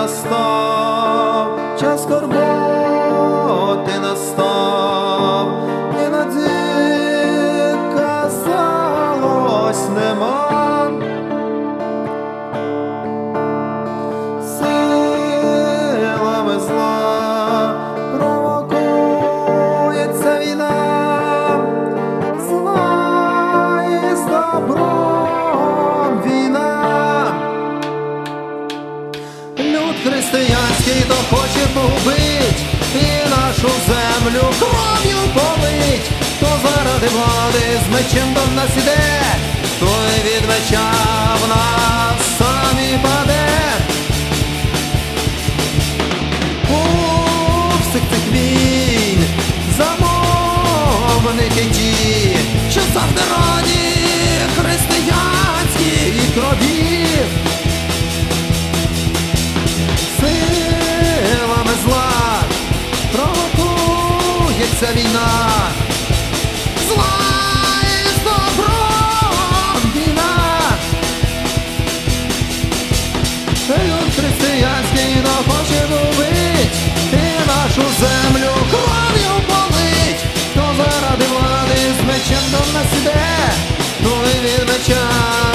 настав, час скорботи настав, не надії казалось нема. Християнський то хоче погубить і нашу землю кров'ю полить, хто заради влади з мечем до нас іде, той від меча провокується війна. Зла війна. І нашу землю кров'ю болить Хто заради з мечем до нас іде Той від меча